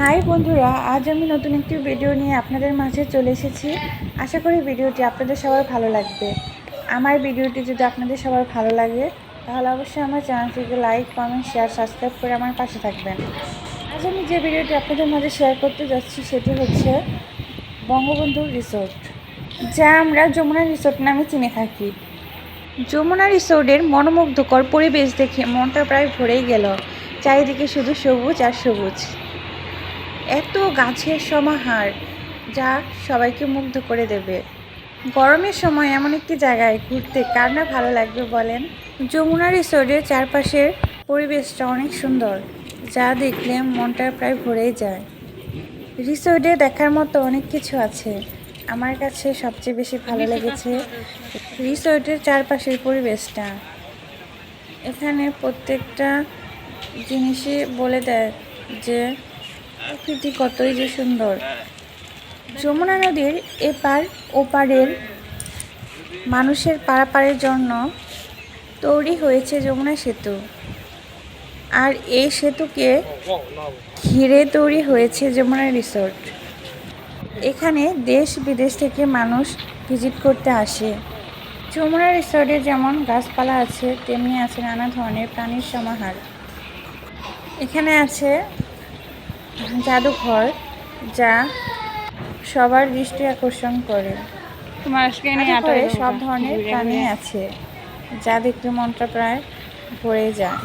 High বন্ধুরা, আজ আমি নতুন একটি ভিডিও নিয়ে আপনাদের মাঝে চলে এসেছি। আশা করি ভিডিওটি আপনাদের সবার ভালো লাগবে। আমার ভিডিওটি যদি আপনাদের সবার ভালো লাগে, তাহলে অবশ্যই আমার চ্যানেলটিকে লাইক কমেন্ট শেয়ার সাবস্ক্রাইব করে আমার পাশে থাকবেন। আজ আমি যে ভিডিওটি আপনাদের মাঝে শেয়ার করতে যাচ্ছি, সেটি হচ্ছে বঙ্গবন্ধু রিসোর্ট যা আমরা যমুনা রিসোর্ট নামে চিনে থাকি। যমুনা রিসোর্টের মনোমুগ্ধকর পরিবেশ দেখে মনটা প্রায় ভরেই গেল। চারিদিকে শুধু সবুজ আর সবুজ। এত গাছের সমাহার যা সবাইকে মুগ্ধ করে দেবে। গরমের সময় এমন একটি জায়গায় ঘুরতে কার না ভালো লাগবে বলেন? যমুনা রিসোর্টের চারপাশের পরিবেশটা অনেক সুন্দর, যা দেখলে মনটা প্রায় ভরেই যায়। রিসোর্টে দেখার মতো অনেক কিছু আছে। আমার কাছে সবচেয়ে বেশি ভালো লেগেছে রিসোর্টের চারপাশের পরিবেশটা। এখানে প্রত্যেকটা জিনিসই বলে দেয় যে প্রকৃতি কতই যে সুন্দর। যমুনা নদীর এপার ওপারের মানুষের পারাপারের জন্য তৈরি হয়েছে যমুনা সেতু। আর এই সেতুকে ঘিরে তৈরি হয়েছে যমুনা রিসোর্ট। এখানে দেশ বিদেশ থেকে মানুষ ভিজিট করতে আসে। যমুনা রিসোর্টে যেমন গাছপালা আছে, তেমনি আছে নানা ধরনের প্রাণীর সমাহার। এখানে আছে জাদুঘর যা সবার দৃষ্টি আকর্ষণ করে। সব ধরনের প্রাণী আছে যা দেখতে মনটা প্রায় ভরে যায়।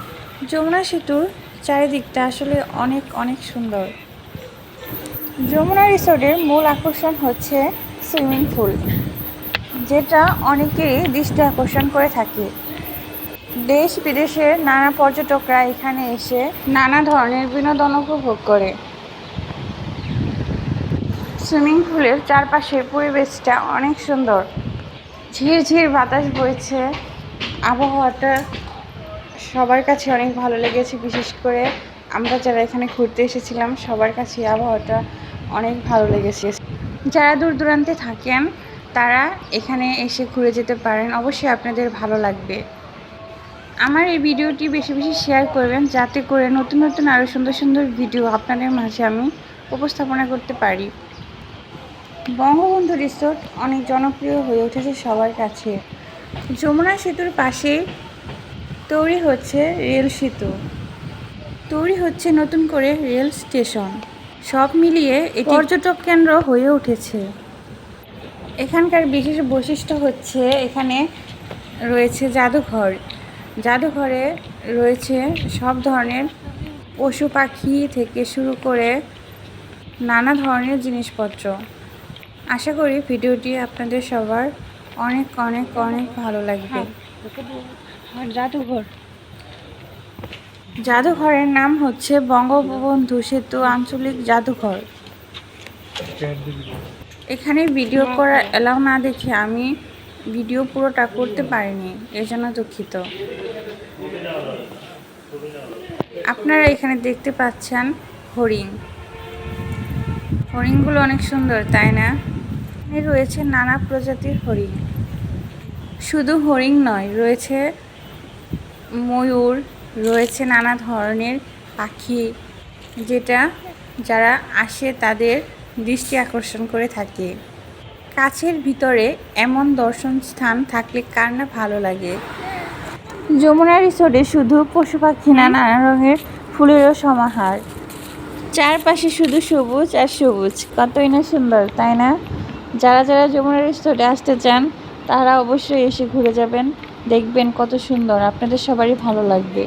যমুনা সেতুর চারিদিকটা আসলে অনেক অনেক সুন্দর। যমুনা রিসোর্টের মূল আকর্ষণ হচ্ছে সুইমিং পুল যেটা অনেকেরই দৃষ্টি আকর্ষণ করে থাকে। দেশ বিদেশের নানা পর্যটকরা এখানে এসে নানা ধরনের বিনোদন উপভোগ করে। সুইমিং পুলের চারপাশের পরিবেশটা অনেক সুন্দর। ঝিরঝির বাতাস বইছে। আবহাওয়াটা সবার কাছে অনেক ভালো লেগেছে, বিশেষ করে আমরা যারা এখানে ঘুরতে এসেছিলাম, সবার কাছে আবহাওয়াটা অনেক ভালো লেগেছে। যারা দূর দূরান্তে থাকেন, তারা এখানে এসে ঘুরে যেতে পারেন। অবশ্যই আপনাদের ভালো লাগবে। আমার এই ভিডিওটি বেশি বেশি শেয়ার করবেন যাতে করে নতুন নতুন আরও সুন্দর সুন্দর ভিডিও আপনাদের মাঝে আমি উপস্থাপনা করতে পারি। বঙ্গবন্ধু রিসোর্ট অনেক জনপ্রিয় হয়ে উঠেছে সবার কাছে। যমুনা সেতুর পাশে তৈরি হচ্ছে রেল সেতু। তৈরি হচ্ছে নতুন করে রেল স্টেশন। সব মিলিয়ে এটি পর্যটক কেন্দ্র হয়ে উঠেছে। এখানকার বিশেষ বৈশিষ্ট্য হচ্ছে এখানে রয়েছে জাদুঘর। জাদুঘরে রয়েছে সব ধরনের পশু পাখি থেকে শুরু করে নানা ধরনের জিনিসপত্র। আশা করি ভিডিওটি আপনাদের সবার অনেক অনেক অনেক ভালো লাগবে। জাদুঘর? জাদুঘরের নাম হচ্ছে বঙ্গবন্ধু সেতু আঞ্চলিক জাদুঘর। এখানে ভিডিও করা এলাও না দেখে আমি ভিডিও পুরোটা করতে পারিনি, এর জন্য দুঃখিত। আপনারা এখানে দেখতে পাচ্ছেন হরিণ। হরিণগুলো অনেক সুন্দর, তাই না? রয়েছে নানা প্রজাতির হরিণ। শুধু হরিণ নয়, রয়েছে ময়ূর, রয়েছে নানা ধরনের পাখি, যেটা যারা আসে তাদের দৃষ্টি আকর্ষণ করে থাকে। কাছের ভিতরে এমন দর্শন স্থান থাকলে কার না ভালো লাগে? যমুনা রিসোর্টে শুধু পশু পাখি না, নানা রঙের ফুলেরও সমাহার। চারপাশে শুধু সবুজ আর সবুজ। কতই না সুন্দর, তাই না? যারা যারা যমুনা রিসোর্টে আসতে চান, তারা অবশ্যই এসে ঘুরে যাবেন, দেখবেন কত সুন্দর। আপনাদের সবারই ভালো লাগবে।